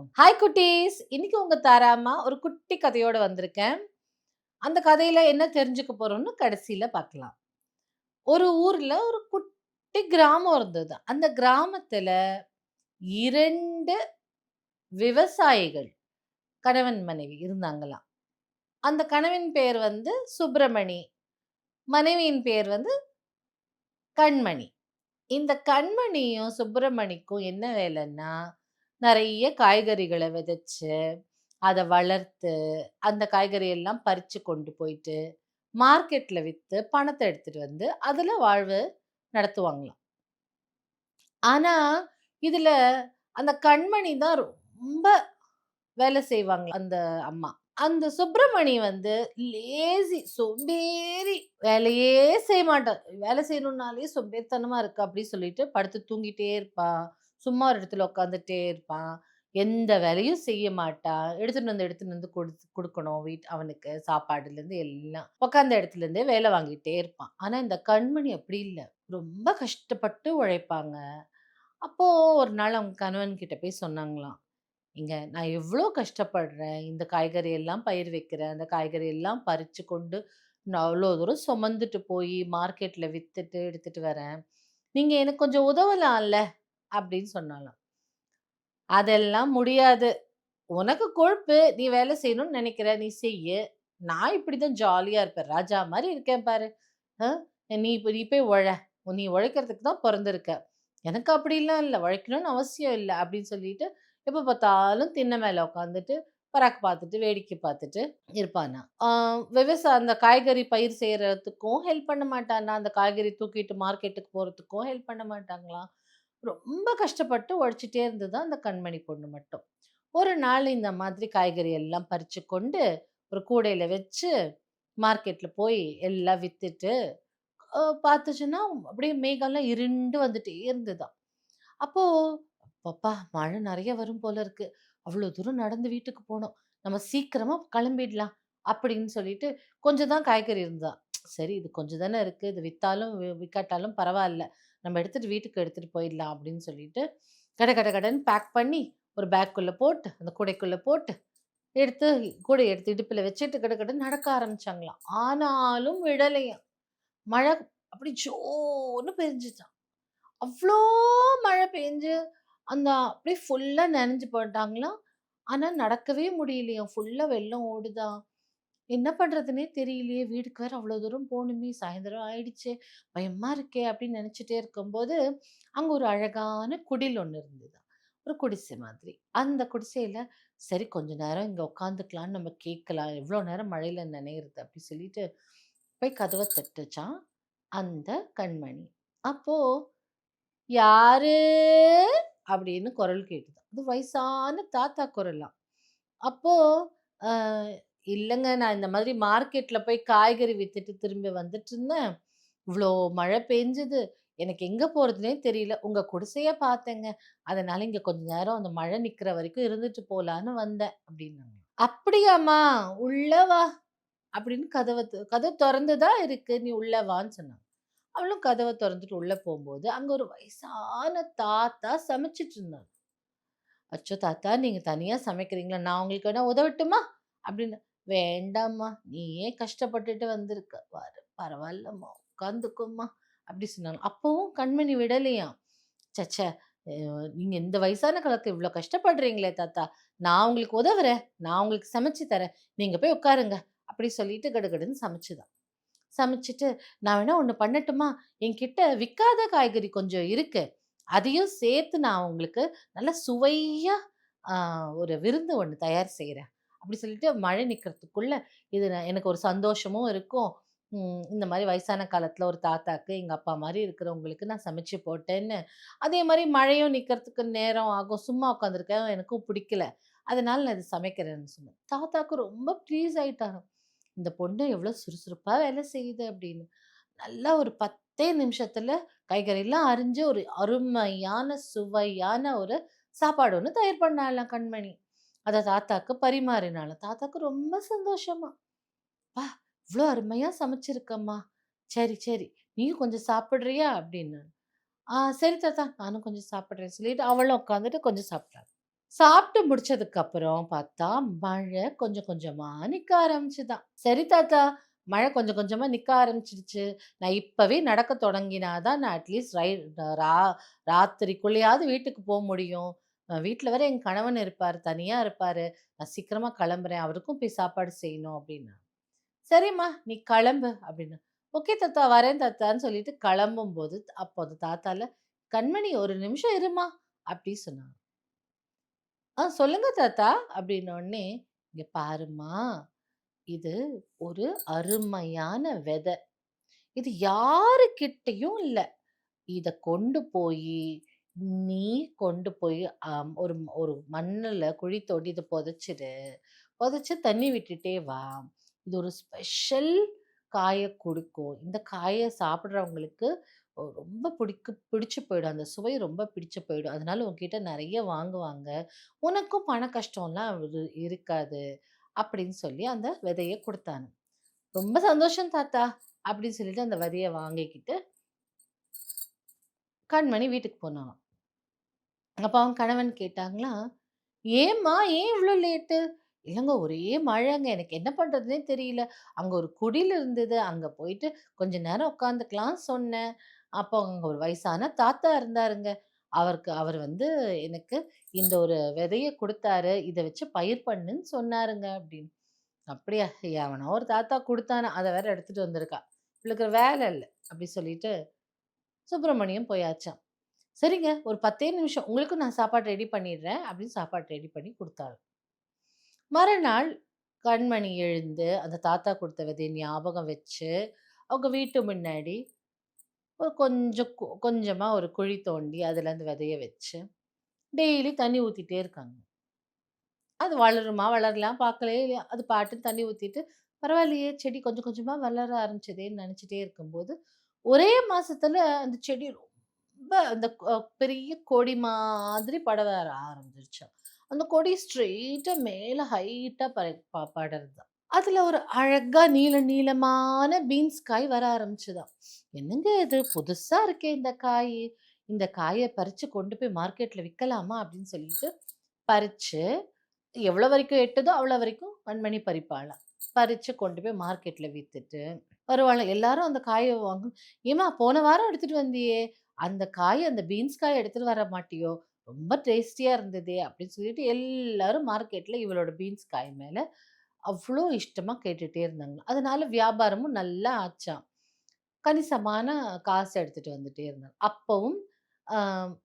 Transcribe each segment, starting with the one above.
Hi குட்டீஸ். இன்னைக்கு உங்க தாராமா ஒரு குட்டி கதையோட வந்திருக்கேன். அந்த கதையில என்ன தெரிஞ்சுக்க போறோம்னு கடைசியில பார்க்கலாம் ஒரு ஊர்ல ஒரு குட்டி கிராமம் இருந்தது. அந்த கிராமத்துல இரண்டு விவசாயிகள் கணவன் மனைவி இருந்தாங்களாம். அந்த கணவன் பேர் வந்து சுப்பிரமணி மனைவியின் பேர் வந்து கண்மணி. இந்த கண்மணியும் சுப்பிரமணிக்கும் என்ன வேலைன்னா நிறைய காய்கறிகளை விதைச்சு அதை வளர்த்து அந்த காய்கறி எல்லாம் பறித்து கொண்டு போயிட்டு மார்க்கெட்டில் விற்று பணத்தை எடுத்துகிட்டு வந்து அதில் வாழ்வு நடத்துவாங்களாம். ஆனால் இதில் அந்த கண்மணி தான் ரொம்ப வேலை செய்வாங்க அந்த அம்மா. அந்த சுப்பிரமணி வந்து லேசி சோம்பேறி வேலையே செய்ய மாட்டான் வேலை செய்யணும்னாலே சொம்பேத்தனமாக இருக்கு அப்படின்னு சொல்லிட்டு படுத்து தூங்கிட்டே இருப்பான் சும்மா ஒரு இடத்துல உட்காந்துட்டே இருப்பான். எந்த வேலையும் செய்ய மாட்டான். எடுத்துட்டு வந்து எடுத்துட்டு வந்து கொடுத்து கொடுக்கணும் வீட் அவனுக்கு சாப்பாடுலேருந்து எல்லாம். உட்காந்த இடத்துல இருந்தே வேலை வாங்கிட்டே இருப்பான். ஆனால் இந்த கண்மணி அப்படி இல்லை. ரொம்ப கஷ்டப்பட்டு உழைப்பாங்க. அப்போது ஒரு நாள் அவங்க கணவன் கிட்ட போய் சொன்னாங்களாம். இங்கே நான் எவ்வளோ கஷ்டப்படுறேன். இந்த காய்கறி எல்லாம் பயிர் வைக்கிறேன். அந்த காய்கறி எல்லாம் பறித்து கொண்டு நான் அவ்வளோ தூரம் சுமந்துட்டு போய் மார்க்கெட்டில் விற்றுட்டு எடுத்துகிட்டு வரேன். நீங்கள் எனக்கு கொஞ்சம் உதவலாம்ல. அப்படின்னு சொன்னாலாம். அதெல்லாம் முடியாது. உனக்கு கொழுப்பு நீ வேலை செய்யணும்னு நினைக்கிற நீ செய்ய. நான் இப்படி தான் ஜாலியாக இருப்பேன். ராஜா மாதிரி இருக்கேன் பாரு. நீ இப்போ நீ போய் உழ. நீ உழைக்கிறதுக்கு தான் பிறந்திருக்க. எனக்கு அப்படிலாம் இல்லை. உழைக்கணும்னு அவசியம் இல்லை. அப்படின்னு சொல்லிட்டு எப்போ பார்த்தாலும் தின்ன மேலே உட்காந்துட்டு பராக்கு பார்த்துட்டு வேடிக்கை பார்த்துட்டு இருப்பானா. விவசாய அந்த காய்கறி பயிர் செய்கிறதுக்கும் ஹெல்ப் பண்ண மாட்டானா? அந்த காய்கறி தூக்கிட்டு மார்க்கெட்டுக்கு போகிறதுக்கும் ஹெல்ப் பண்ண மாட்டாங்களாம் ரொம்ப கஷ்டப்பட்டு உழைச்சிட்டே இருந்தது அந்த கண்மணி பொண்ணு மட்டும். ஒரு நாள் இந்த மாதிரி காய்கறி எல்லாம் பறித்து கொண்டு ஒரு கூடையில் வச்சு மார்க்கெட்டில் போய் எல்லாம் விற்றுட்டு பார்த்துச்சுன்னா அப்படியே மேகம்லாம் இருண்டு வந்துட்டே இருந்துதான் அப்போது பாப்பா மழை நிறைய வரும் போல இருக்கு. அவ்வளோ தூரம் நடந்து வீட்டுக்கு போனோம் நம்ம சீக்கிரமாக கிளம்பிடலாம். அப்படின்னு சொல்லிட்டு கொஞ்சம் தான் காய்கறி இருந்தா சரி இது கொஞ்சம் தானே இருக்குது இது விற்றாலும் வி- பரவாயில்ல. நம்ம எடுத்துட்டு வீட்டுக்கு எடுத்துட்டு போயிடலாம் அப்படின்னு சொல்லிட்டு கட கட கடன்னு பேக் பண்ணி ஒரு பேக்குள்ளே போட்டு அந்த கூடைக்குள்ளே போட்டு எடுத்து கூடை எடுத்து இடுப்பில் வச்சுட்டு கட கடை நடக்க ஆரம்பிச்சாங்களாம். ஆனாலும் விடலையாம் மழை அப்படி ஜோன்னு பெஞ்சிச்சான் அவ்வளோ மழை பெஞ்சு அந்த அப்படியே ஃபுல்லாக நனைஞ்சு போட்டாங்களாம் ஆனால் நடக்கவே முடியலையாம். ஃபுல்லாக வெள்ளம் ஓடுதா? என்ன பண்ணுறதுனே தெரியலையே. வீட்டுக்கு வேறு அவ்வளோ தூரம் போகணுமே சாயந்தரம் ஆயிடுச்சு பயமாக இருக்கே அப்படின்னு நினச்சிட்டே இருக்கும்போது அங்கே ஒரு அழகான குடில் ஒன்று இருந்தது. ஒரு குடிசை மாதிரி. அந்த குடிசையில் சரி கொஞ்ச நேரம் இங்கே உட்காந்துக்கலாம்னு நம்ம கேட்கலாம். எவ்வளோ நேரம் மழையில் நினைகிறது அப்படி சொல்லிட்டு போய் கதவை தட்டுச்சான் அந்த கண்மணி. அப்போது யாரு? அப்படின்னு குரல் கேட்டுதான் அது வயசான தாத்தா குரலாம் அப்போது இல்லைங்க. நான் இந்த மாதிரி மார்க்கெட்ல போய் காய்கறி வித்துட்டு திரும்பி வந்துட்டு இருந்தேன் இவ்வளோ மழை பெஞ்சுது. எனக்கு எங்க போறதுனே தெரியல. உங்க குடிசைய பார்த்தேங்க. அதனால இங்க கொஞ்ச நேரம் அந்த மழை நிக்கிற வரைக்கும் இருந்துட்டு போலான்னு வந்தேன். அப்படின்னாங்க. அப்படியாம்மா உள்ள வா. அப்படின்னு கதவை கதவு திறந்துதான் இருக்கு? நீ உள்ள வான்னு சொன்னாங்க. அவளும் கதவை திறந்துட்டு உள்ள போகும்போது அங்க ஒரு வயசான தாத்தா சமைச்சிட்டு இருந்தாங்க அச்சோ தாத்தா நீங்க தனியா சமைக்கிறீங்களா? நான் உங்களுக்கு வேணா உதவட்டுமா? அப்படின்னு வேண்டாம்மா நீ ஏன் கஷ்டப்பட்டுட்டு வந்திருக்க. வாரு பரவாயில்லம்மா உட்காந்துக்கோம்மா அப்படி சொன்னாங்க. அப்போவும் கண்மணி விடலையாம் சச்ச நீங்கள் இந்த வயசான காலத்தில் இவ்வளோ கஷ்டப்படுறீங்களே தாத்தா. நான் உங்களுக்கு உதவுறேன் நான் உங்களுக்கு சமைச்சு தரேன். நீங்கள் போய் உட்காருங்க அப்படி சொல்லிட்டு கடுகடுன்னு சமைச்சுதான். சமைச்சிட்டு நான் வேணா ஒன்று பண்ணட்டுமா? என்கிட்ட விற்காத காய்கறி கொஞ்சம் இருக்கு. அதையும் சேர்த்து நான் உங்களுக்கு நல்ல சுவையாக ஒரு விருந்து ஒன்று தயார் செய்கிறேன் அப்படி சொல்லிட்டு மழை நிற்கிறதுக்குள்ள இது எனக்கு ஒரு சந்தோஷமும் இருக்கும். இந்த மாதிரி வயசான காலத்தில் ஒரு தாத்தாக்கு எங்கள் அப்பா மாதிரி இருக்கிறவங்களுக்கு நான் சமைச்சு போட்டேன்னு. அதே மாதிரி மழையும் நிற்கிறதுக்கு நேரம் ஆகும். சும்மா உட்காந்துருக்கேன். எனக்கும் பிடிக்கல. அதனால் நான் இது சமைக்கிறேன்னு சொன்னேன். தாத்தாக்கு ரொம்ப ப்ளீஸ் ஆகிட்டாங்க இந்த பொண்ணு எவ்வளோ சுறுசுறுப்பாக வேலை செய்யுது அப்படின்னு. நல்லா ஒரு பத்தே நிமிஷத்தில் கைகறிலாம் அரிஞ்சு ஒரு அருமையான சுவையான ஒரு சாப்பாடு ஒன்று தயார் பண்ணலாம் கண்மணி. அதை தாத்தாக்கு பரிமாறினாலும் தாத்தாக்கு ரொம்ப சந்தோஷமா பா இவ்வளோ அருமையா சமைச்சிருக்கம்மா. சரி சரி நீயும் கொஞ்சம் சாப்பிட்றியா? அப்படின்னு ஆ சரி தாத்தா நானும் கொஞ்சம் சாப்பிட்றேன்னு சொல்லிட்டு அவளும் உட்காந்துட்டு கொஞ்சம் சாப்பிட்டாள். சாப்பிட்டு முடிச்சதுக்கப்புறம் பார்த்தா, மழை கொஞ்சம் கொஞ்சமாக நிற்க ஆரம்பிச்சுதான் சரி தாத்தா, மழை கொஞ்சம் கொஞ்சமாக நிற்க ஆரம்பிச்சுடுச்சு. நான் இப்போவே நடக்க தொடங்கினாதான் நான் அட்லீஸ்ட் ரை ரா ராத்திரிக்குள்ளேயாவது வீட்டுக்கு போக முடியும். வீட்டில் வர என் கணவன் இருப்பார் தனியாக இருப்பார். நான் சீக்கிரமாக கிளம்புறேன். அவருக்கும் போய் சாப்பாடு செய்யணும் அப்படின்னா. சரிம்மா நீ கிளம்பு அப்படின்னு. ஓகே தாத்தா வரேன் தாத்தான்னு சொல்லிட்டு கிளம்பும்போது, அப்போ அந்த தாத்தால, "கண்மணி ஒரு நிமிஷம் இருமா அப்படி சொன்னாங்க. "ஆ சொல்லுங்க தாத்தா" அப்படின்னோடனே இங்கே பாரும்மா, இது ஒரு அருமையான விதை. இது யாருக்கிட்டையும் இல்லை. இதை கொண்டு போய் நீ கொண்டு போய் அம் ஒரு ஒரு மண்ணுல குழி தோண்டி இத புதைச்சிடு. புதைச்சு தண்ணி விட்டுட்டே வா. இது ஒரு ஸ்பெஷல் காய குடுக்கும். இந்த காய சாப்பிடுறவங்களுக்கு ஒ ரொம்ப பிடிக்கு பிடிச்சு போயிடும். அந்த சுவை ரொம்ப பிடிச்சு போயிடும். அதனால உன்கிட்ட நெறைய வாங்குவாங்க. உனக்கும் பண கஷ்டம்லாம் இரு இருக்காது." அப்படின்னு சொல்லி அந்த விதைய குடுத்தாங்க. "ரொம்ப சந்தோஷம் தாத்தா" அப்படின்னு சொல்லிட்டு அந்த விதைய வாங்கிக்கிட்டு கண்மணி வீட்டுக்கு போனான் அப்போ அவங்க கணவன் கேட்டாங்களா "ஏம்மா ஏன் இவ்வளோ லேட்டு?" இல்லைங்க ஒரே மழைங்க. எனக்கு என்ன பண்ணுறதுனே தெரியல. அங்கே ஒரு குடியில் இருந்தது. அங்கே போயிட்டு கொஞ்ச நேரம் உட்காந்துக்கலாம் சொன்னேன். அப்போ அங்கே ஒரு வயசான தாத்தா இருந்தாருங்க. அவருக்கு அவர் வந்து எனக்கு இந்த ஒரு விதையை கொடுத்தாரு இதை வச்சு பயிர் பண்ணுன்னு சொன்னாருங்க" அப்படின்னு "அப்படியா? எவனோ ஒரு தாத்தா கொடுத்தானே அதை வேற எடுத்துகிட்டு வந்திருக்கா. இவளுக்கு வேலை இல்லை அப்படி சொல்லிட்டு சுப்பிரமணியம் போயாச்சான் "சரிங்க ஒரு 10 நிமிஷம். உங்களுக்கும் நான் சாப்பாடு ரெடி பண்ணிடுறேன்" அப்படின்னு சாப்பாடு ரெடி பண்ணி கொடுத்தாரு மறுநாள் கண்மணி எழுந்து, அந்த தாத்தா கொடுத்த விதைய ஞாபகம் வச்சு, அவங்க வீட்டு முன்னாடி ஒரு கொஞ்சம் கொஞ்சமாக ஒரு குழி தோண்டி, அதுலேருந்து அந்த விதைய வச்சு, டெய்லி தண்ணி ஊற்றிட்டே இருக்காங்க. அது வளருமா, வளரலாம் பார்க்கலையே இல்லையா, அது பாட்டு தண்ணி ஊற்றிட்டு பரவாயில்லையே செடி கொஞ்சம் கொஞ்சமாக வளர ஆரம்பிச்சதேன்னு நினச்சிட்டே இருக்கும்போது, ஒரே மாசத்துல அந்த செடி ரொம்ப அந்த பெரிய கொடி மாதிரி பட வர ஆரம்பிச்சுருச்சாம். அந்த கொடி ஸ்ட்ரெயிட்டா மேல ஹைட்டா ப ப படருதாம். அதுல ஒரு அழகா நீல நீளமான பீன்ஸ் காய் வர ஆரம்பிச்சுதான் "என்னங்க இது புதுசா இருக்கே இந்த காய் இந்த காயை பறிச்சு கொண்டு போய் மார்க்கெட்ல விற்கலாமா அப்படின்னு சொல்லிட்டு பறிச்சு, எவ்வளோ வரைக்கும் எட்டுதோ அவ்வளோ வரைக்கும் கண்மணி பறிப்பாளாம். பறிச்சு கொண்டு போய் மார்க்கெட்ல வித்துட்டு வருவாளாம். எல்லாரும் அந்த காயை வாங்க "ஏம்மா போன வாரம் எடுத்துட்டு வந்தியே, அந்த காய் அந்த பீன்ஸ் காய் எடுத்துட்டு வர மாட்டியோ? ரொம்ப டேஸ்டியா இருந்ததே!" அப்படின்னு சொல்லிட்டு எல்லாரும் மார்க்கெட்ல இவளோட பீன்ஸ் காய் மேல அவ்வளோ இஷ்டமா கேட்டுட்டே இருந்தாங்க அதனால வியாபாரமும் நல்லா ஆச்சாம். கணிசமான காசு எடுத்துட்டு வந்துட்டே இருந்தாங்க. அப்பவும்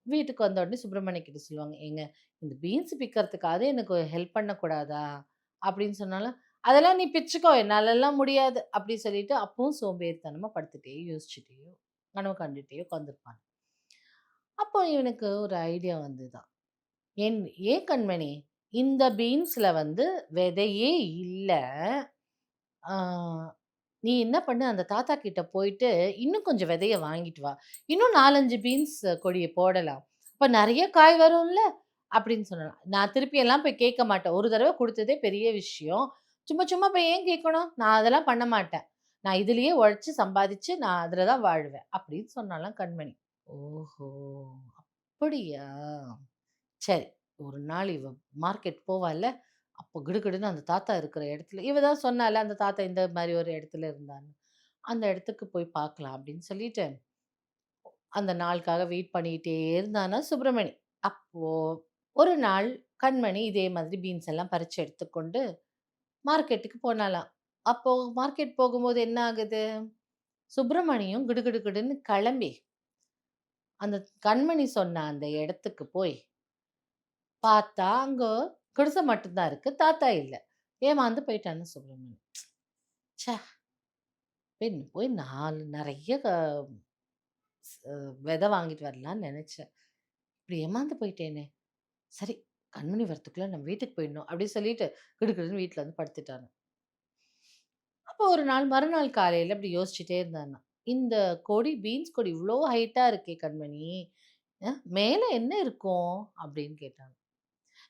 வீட்டுக்கு வந்த உடனே சுப்பிரமணிய கிட்ட சொல்லுவாங்க, "ஏங்க இந்த பீன்ஸ் பிக்கிறதுக்காவது எனக்கு ஹெல்ப் பண்ணக்கூடாதா?" அப்படின்னு சொன்னாலும், "அதெல்லாம் நீ பிச்சுக்கோ என்னாலெல்லாம் முடியாது" அப்படி சொல்லிட்டு அப்பவும் சோம்பேறித்தனமாக படுத்துட்டே யோசிச்சுட்டேயோ கனவு கண்டுட்டே உட்காந்துருப்பான் அப்போ இவனுக்கு ஒரு ஐடியா வந்துதாம். என் ஏன் கண்மணி, இந்த பீன்ஸில் வந்து விதையே இல்லை நீ என்ன பண்ணு, அந்த தாத்தா கிட்ட போயிட்டு இன்னும் கொஞ்சம் விதைய வாங்கிட்டு வா. இன்னும் 4, 5 பீன்ஸ் கொடியை போடலாம். இப்போ நிறைய காய் வரும்ல" அப்படின்னு சொல்லலாம் "நான் திருப்பி எல்லாம் போய் கேட்க மாட்டேன். ஒரு தடவை கொடுத்ததே பெரிய விஷயம். சும்மா சும்மா போய் ஏன் கேட்கணும்? நான் அதெல்லாம் பண்ண மாட்டேன். நான் இதுலயே உழைச்சு சம்பாதிச்சு நான் அதுல தான் வாழ்வேன்" அப்டின்னு சொன்னாளாம் கண்மணி. ஓஹோ! அப்படியா? சரி. ஒரு நாள் இவ மார்க்கெட் போவால்ல, அப்போ கிடுகிடுன்னு அந்த தாத்தா இருக்கிற இடத்துல இவ தான் சொன்னால்ல, அந்த தாத்தா இந்த மாரி ஒரு இடத்துல இருந்தான்னு. அந்த இடத்துக்கு போய் பார்க்கலாம் அப்டின்னு சொல்லிட்டு, அந்த நாளுக்காக வெயிட் பண்ணிட்டே இருந்தானா சுப்பிரமணி. அப்போ ஒரு நாள் கண்மணி இதே மாதிரி பீன்ஸ் எல்லாம் பறிச்சு எடுத்துக்கொண்டு மார்க்கெட்டுக்கு போனாலாம் அப்போ மார்க்கெட் போகும்போது என்ன ஆகுது? சுப்பிரமணியும் கிடுகிடுகிடுன்னு கிளம்பி அந்த கண்மணி சொன்ன அந்த இடத்துக்கு போய் பார்த்தா, அங்கே குடிசை மட்டும்தான் இருக்கு. தாத்தா இல்லை ஏமாந்து போயிட்டான்னு சுப்பிரமணி. ச்சே! பெண் போய் 4 நெறைய க விதை வாங்கிட்டு வரலான்னு நினச்சேன் இப்படி ஏமாந்து போயிட்டேனே! சரி கண்மணி வரத்துக்குள்ள நம்ம வீட்டுக்கு போயிடணும் அப்படி சொல்லிட்டு கிடுகிடுன்னு வீட்டில் வந்து படுத்துட்டாங்க. அப்போ ஒரு நாள் மறுநாள் காலையில் அப்படி யோசிச்சுட்டே இருந்தானாம். "இந்த கொடி பீன்ஸ் கொடி இவ்வளோ ஹைட்டாக இருக்கே கண்மணி, மேலே என்ன இருக்கும்?" அப்படின்னு கேட்டாங்க.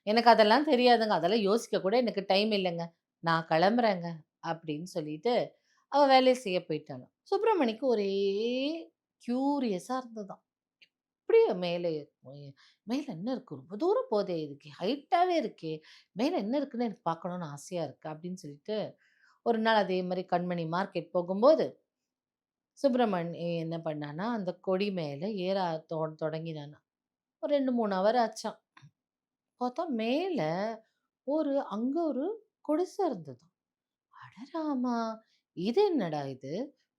"எனக்கு அதெல்லாம் தெரியாதுங்க. அதெல்லாம் யோசிக்க கூட எனக்கு டைம் இல்லைங்க நான் கிளம்புறேங்க" அப்படின்னு சொல்லிட்டு அவள் வேலையை செய்ய போயிட்டாலும் சுப்பிரமணிக்கு ஒரே க்யூரியஸாக இருந்ததாம். அப்படியே மேலே மேலே என்ன இருக்கு? ரொம்ப தூரம் போதே இருக்கே ஹைட்டாகவே இருக்கே! மேலே என்ன இருக்குன்னு எனக்கு பார்க்கணும்னு ஆசையா இருக்கு. அப்படின்னு சொல்லிட்டு, ஒரு நாள் அதே மாதிரி கண்மணி மார்க்கெட் போகும்போது, சுப்பிரமணி என்ன பண்ணான்னா, அந்த கொடி மேலே ஏற தொ தொடங்கினானா ஒரு 2, 3 ஹவர் ஆச்சான் பார்த்தா மேலே ஒரு அங்கே ஒரு குடிசை இருந்ததும் அடராமா இது என்னடா இது?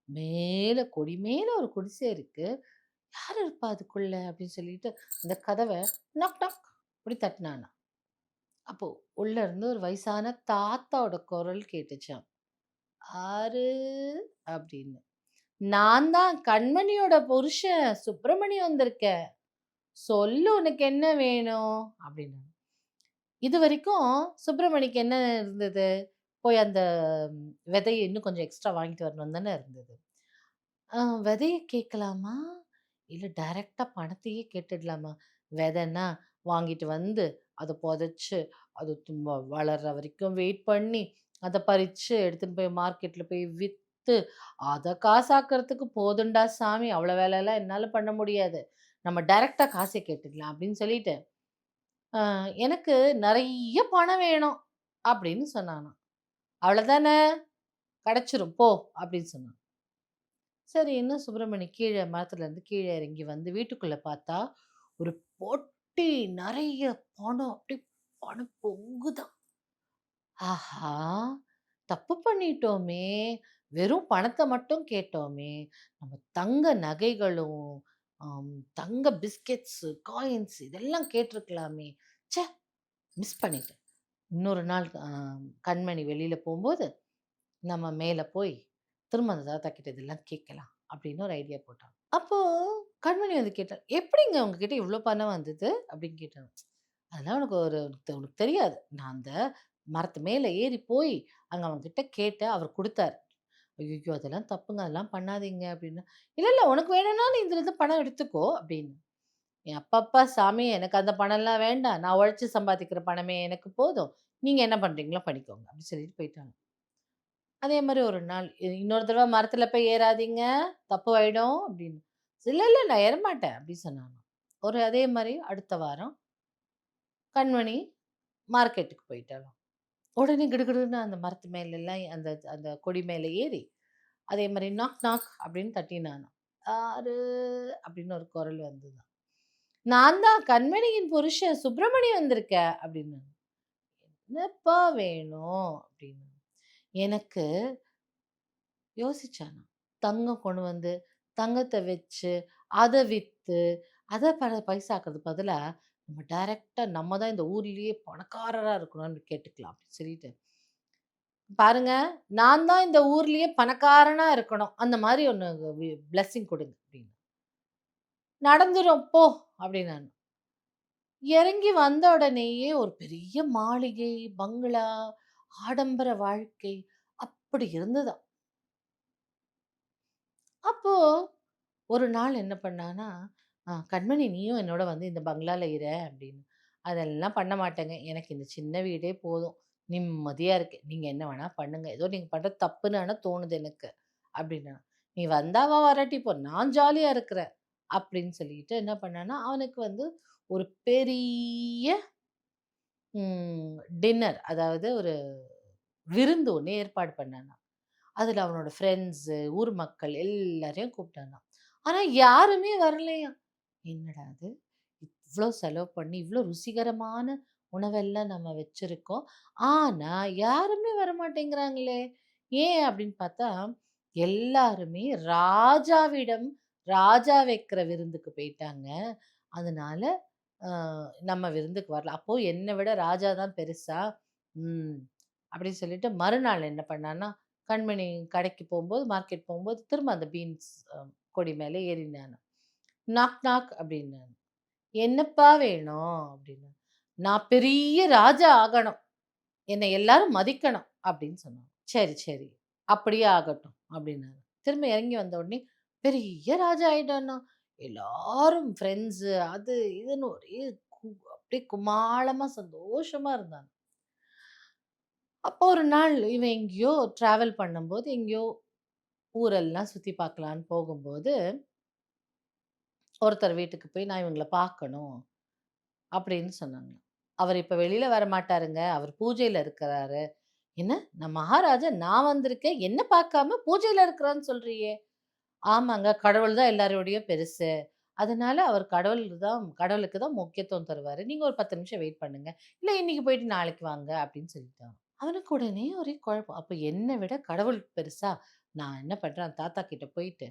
மேலே கொடி மேலே ஒரு குடிசை இருக்கு. யார் இருப்பா அதுக்குள்ளே அப்படின்னு சொல்லிட்டு, அந்த கதவை நக் நாக் அப்படி தட்டினானா அப்போது உள்ளேருந்து ஒரு வயசான தாத்தாவோட குரல் கேட்டுச்சான் ஆறு அப்படின்னு. "நான் தான் கண்மணியோட புருஷன் சுப்பிரமணியம் வந்திருக்கேன். சொல்லு உனக்கு என்ன வேணும்?" அப்படின்னு இது வரைக்கும் சுப்பிரமணிக்கு என்ன இருந்தது? போய் அந்த விதையை இன்னும் கொஞ்சம் எக்ஸ்ட்ரா வாங்கிட்டு வரணும் தானே இருந்தது. விதையை கேட்கலாமா? இல்லை டைரெக்டாக பணத்தையே கேட்டுடலாமா? விதைன்னா வாங்கிட்டு வந்து, அதை புதைச்சி அது தும்ப வளர்ற வரைக்கும் வெயிட் பண்ணி, அதை பறித்து எடுத்துன்னு போய் மார்க்கெட்டில் போய் விற்று அதை காசாக்குறதுக்கு போதும்டா சாமி! அவ்வளோ வேலைலாம் என்னால் பண்ண முடியாது. நம்ம டைரெக்டாக காசே கேட்டுக்கலாம் அப்படின்னு சொல்லிட்டு, எனக்கு நிறைய பணம் வேணும் அப்படின்னு சொன்னானாம். "அவ்வளோதானே! கிடச்சிரும் போ" அப்படின்னு சொன்னான். சரின்னு சுப்பிரமணி கீழே மரத்துலேருந்து கீழே இறங்கி வந்து வீட்டுக்குள்ளே பார்த்தா, ஒரு பொட்டி நிறைய பணம் அப்படி பணம் பொங்குதான் ஆஹா! தப்பு பண்ணிட்டோமே! வெறும் பணத்தை மட்டும் கேட்டோமே! நம்ம தங்க நகைகளும், தங்க பிஸ்கெட்ஸு, காயின்ஸ் இதெல்லாம் கேட்டிருக்கலாமே ச்சே! மிஸ் பண்ணிட்டேன். இன்னொரு நாள் கண்மணி வெளியில் போகும்போது நம்ம மேலே போய் திரும்ப அந்த தாத்தா கிட்ட இதெல்லாம் கேட்கலாம் அப்படின்னு ஒரு ஐடியா போட்டான். அப்போது கண்மணி வந்து கேட்டான் "எப்படிங்க உங்ககிட்ட இவ்வளோ பணம் வந்தது?" அப்படின்னு கேட்டாங்க. அதெல்லாம் உனக்கு ஒரு உனக்கு தெரியாது. நான் அந்த மரத்து மேலே ஏறி போய் அங்கே அவங்கக்கிட்ட கேட்டேன். அவர் கொடுத்தார் ஐயோ அதெல்லாம் தப்புங்க. அதெல்லாம் பண்ணாதீங்க" அப்படின்னு. இல்லை இல்லை உனக்கு வேணும்னா நீ இதுலேருந்து பணம் எடுத்துக்கோ" அப்படின்னு. என் "அப்பப்பா சாமி எனக்கு அந்த பணம்லாம் வேண்டாம். நான் உழைச்சி சம்பாதிக்கிற பணமே எனக்கு போதும். நீங்கள் என்ன பண்ணுறீங்களோ பண்ணிக்கோங்க" அப்படின்னு சொல்லிட்டு போயிட்டாங்க. அதே மாதிரி ஒரு நாள் இன்னொரு தடவை மரத்தில் போய் ஏறாதீங்க. தப்பு ஆயிடும் அப்படின்னு. இல்லை இல்லை நான் ஏறமாட்டேன்" அப்படின்னு சொன்னாங்க ஒரு அதே மாதிரி அடுத்த வாரம் கண்மணி மார்க்கெட்டுக்கு போயிட்டாலும் உடனே கிடுகிடுன்னு அந்த மரத்து மேலெல்லாம் அந்த அந்த கொடி மேலே ஏறி, அதே மாதிரி நாக் நாக் அப்படின்னு தட்டினானாம். "யாரு?" அப்படின்னு ஒரு குரல் வந்துதான் "நான் தான் கண்மணியின் புருஷன் சுப்பிரமணி வந்திருக்கேன்" அப்படின்னு "என்னப்பா வேணும்?" அப்படின்னு. எனக்கு யோசிச்சானா தங்கம் கொண்டு வந்து, தங்கத்தை வச்சு, அதை விற்று அதை ப பைசாக்குறது பதிலா, நம்ம டைரெக்டாக நம்ம தான் இந்த ஊர்லேயே பணக்காரரா இருக்கணும்னு கேட்டுக்கலாம் அப்படின்னு சொல்லிட்டு, "பாருங்க, நான் தான் இந்த ஊர்லேயே பணக்காரனாக இருக்கணும். அந்த மாதிரி ஒன்று பிளஸ்ஸிங் கொடுங்க அப்படின்னு. "நடந்துரும் போ" அப்படின்னு இறங்கி வந்த உடனேயே ஒரு பெரிய மாளிகை, பங்களா, ஆடம்பர வாழ்க்கை அப்படி இருந்ததாம். அப்போ ஒரு நாள் என்ன பண்ணான்னா, கண்மணி நீயும் என்னோட வந்து இந்த பங்களால இறேன்" அப்படின்னு. "அதெல்லாம் பண்ண மாட்டேங்க. எனக்கு இந்த சின்ன வீடே போதும். நிம்மதியாக இருக்கு நீங்கள் என்ன வேணால் பண்ணுங்கள் ஏதோ நீங்கள் பண்ணுற தப்புன்னு தோணுது எனக்கு" அப்படின்னா. "நீ வந்தாவா வராட்டி போ. நான் ஜாலியாக இருக்கிறேன்" அப்படின்னு சொல்லிட்டு என்ன பண்ணான்னா, அவனுக்கு வந்து ஒரு பெரிய டின்னர் அதாவது ஒரு விருந்து ஒன்று ஏற்பாடு பண்ணானா அதில் அவனோட ஃப்ரெண்ட்ஸு, ஊர் மக்கள் எல்லாரையும் கூப்பிட்டானாம். ஆனால் யாருமே வரலையா என்னடா இது! இவ்வளோ செலவு பண்ணி, இவ்வளோ ருசிகரமான உணவெல்லாம் நம்ம வச்சுருக்கோம் ஆனால் யாருமே வரமாட்டேங்கிறாங்களே! ஏன் அப்படின்னு பார்த்தா, எல்லாருமே ராஜாவிடம் ராஜா வைக்கிற விருந்துக்கு போயிட்டாங்க. அதனால நம்ம விருந்துக்கு வரல. அப்போ என்னை விட ராஜா தான் பெருசா? ம். அப்படின்னு சொல்லிட்டு மறுநாள் என்ன பண்ணான்னா, கண்மணி கடைக்கு போகும்போது மார்க்கெட் போகும்போது திரும்ப அந்த பீன்ஸ் கொடி மேலே ஏறினான் நாக் நாக் அப்படின்னாங்க. "என்னப்பா வேணும்?" அப்படின்னு. "நான் பெரிய ராஜா ஆகணும். என்னை எல்லாரும் மதிக்கணும்" அப்படின்னு சொன்னாங்க. "சரி, சரி. அப்படியே ஆகட்டும்" அப்படின்னாங்க. திரும்ப இறங்கி வந்த உடனே பெரிய ராஜா ஆயிட்டானாம். எல்லாரும் ஃப்ரெண்ட்ஸு அது இதுன்னு ஒரே கு அப்படியே குமாளமாக சந்தோஷமா இருந்தாங்க. அப்போ ஒரு நாள் இவன் எங்கேயோ ட்ராவல் பண்ணும்போது, எங்கேயோ ஊரெல்லாம் சுற்றி பார்க்கலான்னு போகும்போது ஒருத்தர் வீட்டுக்கு போய் நான் இவங்களை பார்க்கணும் அப்படின்னு சொன்னாங்க. அவர் இப்போ வெளியில் வர மாட்டாருங்க. அவர் பூஜையில் இருக்கிறாரு. என்ன? நான் மகாராஜா நான் வந்திருக்கேன். என்ன பார்க்காம பூஜையில் இருக்கிறான்னு சொல்றியே ஆமாங்க. கடவுள் தான் எல்லாரோடைய பெருசு. அதனால அவர் கடவுள் தான் கடவுளுக்கு தான் முக்கியத்துவம் தருவார். நீங்கள் ஒரு பத்து நிமிஷம் வெயிட் பண்ணுங்க. இல்லை இன்னைக்கு போயிட்டு நாளைக்கு வாங்க அப்படின்னு சொல்லிட்டான். அவனுக்கு உடனே ஒரே குழப்பம். அப்போ என்னை விட கடவுள் பெருசா? நான் என்ன பண்ணுறேன் தாத்தா கிட்ட போயிட்டு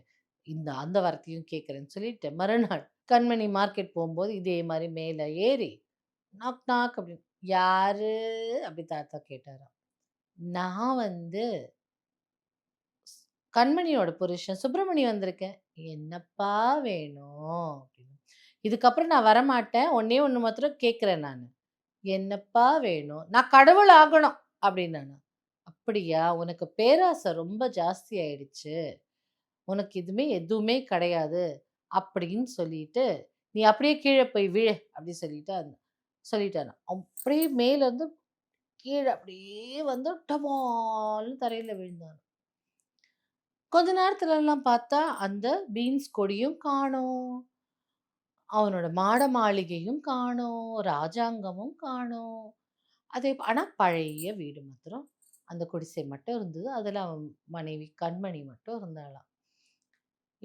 இந்த அந்த வார்த்தையும் கேட்குறேன்னு சொல்லிட்டு மறுநாள் கண்மணி மார்க்கெட் போகும்போது இதே மாதிரி மேலே ஏறி நாக் நாக் அப்படின்னு யாரு? அப்படி தாத்தா கேட்டாராம். நான் வந்து கண்மணியோட புருஷன் சுப்பிரமணி வந்திருக்கேன். என்னப்பா வேணும்? அப்படின்னு. இதுக்கப்புறம் நான் வரமாட்டேன். ஒன்னே ஒன்று மாத்திரம் கேட்குறேன் நான். என்னப்பா வேணும்? நான் கடவுள் ஆகணும். அப்படின்னு அப்படியா? உனக்கு பேராசை ரொம்ப ஜாஸ்தி ஆயிடுச்சு. உனக்கு இதுவுமே எதுவுமே கிடையாது. அப்படின்னு சொல்லிட்டு நீ அப்படியே கீழே போய் விழு. அப்படி சொல்லிட்டு அந்த சொல்லிட்டாரு. அப்படியே மேலேருந்து கீழே அப்படியே வந்து டமால்னு தரையில் விழுந்தான் கொஞ்ச நேரத்துலலாம் பார்த்தா அந்த பீன்ஸ் கொடியும் காணோம். அவனோட மாட மாளிகையும் காணோம். ராஜாங்கமும் காணோம். அதே ஆனால் பழைய வீடு மாத்திரம் அந்த குடிசை மட்டும் இருந்தது. அதில் அவன் மனைவி கண்மணி மட்டும் இருந்தாளாம்.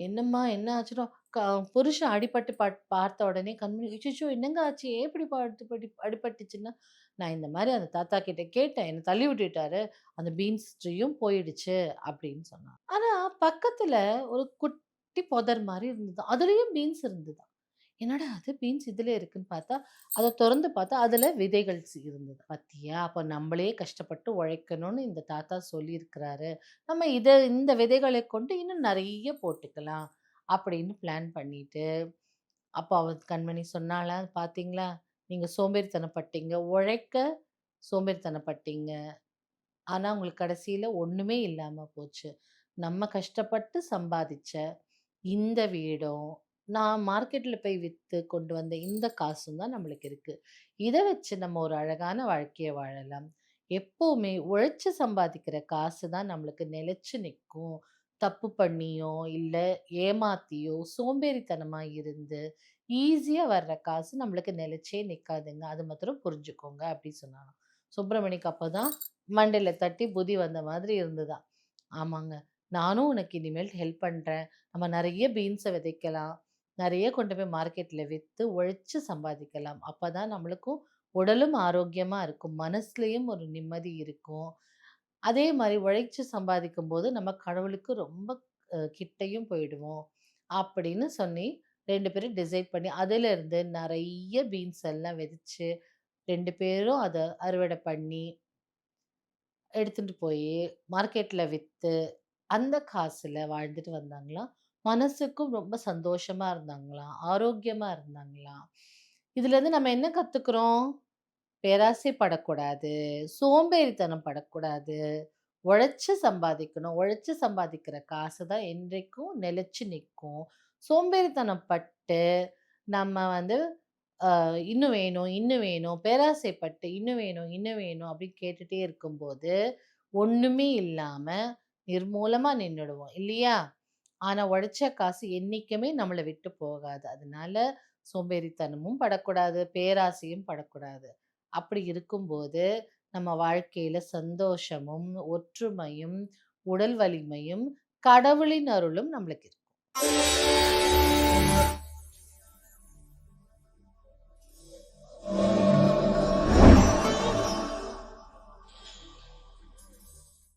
என்னம்மா என்ன ஆச்சுன்னா க புருஷன் அடிபட்டு பா பார்த்த உடனே கண்மணி அச்சச்சோ என்னங்க ஆச்சு? ஏன் இப்படி படி அடிபட்டுச்சுன்னா? நான் இந்த மாதிரி அந்த தாத்தா கிட்ட கேட்டேன். என்னை தள்ளி விட்டுட்டாரு. அந்த பீன்ஸ் ட்ரீயும் போயிடுச்சு அப்படின்னு சொன்னான் ஆனால் பக்கத்தில் ஒரு குட்டி புதர் மாதிரி இருந்தது. அதுலேயும் பீன்ஸ் இருந்தது. என்னடா அது? பீன்ஸ் இதில் இருக்குன்னு பார்த்தா அதை திறந்து பார்த்தா அதில் விதைகள் இருந்தது. பத்தியா? அப்போ நம்மளே கஷ்டப்பட்டு உழைக்கணும்னு இந்த தாத்தா சொல்லியிருக்கிறாரு. நம்ம இதை இந்த விதைகளை கொண்டு இன்னும் நிறைய போட்டுக்கலாம் அப்படின்னு பிளான் பண்ணிட்டு அப்போ அவ கண்மணி சொன்னால பார்த்தீங்களா நீங்கள் சோம்பேறித்தனப்பட்டீங்க உழைக்க சோம்பேறித்தனப்பட்டீங்க. ஆனால் உங்களுக்கு கடைசியில் ஒன்றுமே இல்லாமல் போச்சு. நம்ம கஷ்டப்பட்டு சம்பாதிச்ச இந்த வீடும் நான் மார்க்கெட்டில் போய் விற்று கொண்டு வந்த இந்த காசும் தான் நம்மளுக்கு இருக்குது இதை வச்சு நம்ம ஒரு அழகான வாழ்க்கையை வாழலாம். எப்போவுமே உழைச்சி சம்பாதிக்கிற காசு தான் நம்மளுக்கு நிலச்சி நிற்கும் தப்பு பண்ணியோ இல்லை ஏமாத்தியோ சோம்பேறித்தனமாக இருந்து ஈஸியாக வர்ற காசு நம்மளுக்கு நிலைச்சே நிற்காதுங்க அது மாத்திரம் புரிஞ்சுக்கோங்க அப்படி சொன்னாங்க சுப்பிரமணிக்கு அப்போ தான் மண்டையில் தட்டி புதி வந்த மாதிரி இருந்ததுதான் ஆமாங்க. நானும் உனக்கு இனிமேல் ஹெல்ப் பண்ணுறேன் நம்ம நிறைய பீன்ஸை விதைக்கலாம். நிறைய கொண்டு போய் மார்க்கெட்டில் விற்று உழைச்சி சம்பாதிக்கலாம். அப்போ தான் நம்மளுக்கும் உடலும் ஆரோக்கியமாக இருக்கும். மனசுலேயும் ஒரு நிம்மதி இருக்கும். அதே மாதிரி உழைச்சி சம்பாதிக்கும் போது நம்ம கடவுளுக்கு ரொம்ப கிட்டையும் போயிடுவோம். அப்படின்னு சொல்லி ரெண்டு பேரும் டிசைட் பண்ணி அதிலிருந்து நிறைய பீன்ஸ் எல்லாம் விதைச்சு ரெண்டு பேரும் அதை அறுவடை பண்ணி எடுத்துகிட்டு போய் மார்க்கெட்டில் விற்று அந்த காசில் வாழ்ந்துட்டு வந்தாங்களாம் மனசுக்கும் ரொம்ப சந்தோஷமாக இருந்தாங்களாம் ஆரோக்கியமாக இருந்தாங்களாம் இதுலேருந்து நம்ம என்ன கற்றுக்குறோம் பேராசை படக்கூடாது சோம்பேறித்தனம் படக்கூடாது உழைச்சி சம்பாதிக்கணும். உழைச்சி சம்பாதிக்கிற காசு தான் என்றைக்கும் நிலச்சி நிற்கும். சோம்பேறித்தனம் பட்டு நம்ம வந்து இன்னும் வேணும் இன்னும் வேணும் பேராசைப்பட்டு இன்னும் வேணும் இன்னும் வேணும் அப்படின்னு கேட்டுகிட்டே இருக்கும்போது ஒன்றுமே இல்லாமல் நிர்மூலமாக நின்றுடுவோம் இல்லையா? ஆனா உழைச்ச காசு என்னைக்குமே நம்மளை விட்டு போகாது. அதனால சோம்பேறித்தனமும் படக்கூடாது பேராசையும் படக்கூடாது. அப்படி இருக்கும்போது நம்ம வாழ்க்கையில சந்தோஷமும் ஒற்றுமையும் உடல் வலிமையும் கடவுளின் அருளும் நம்மளுக்கு இருக்கும்.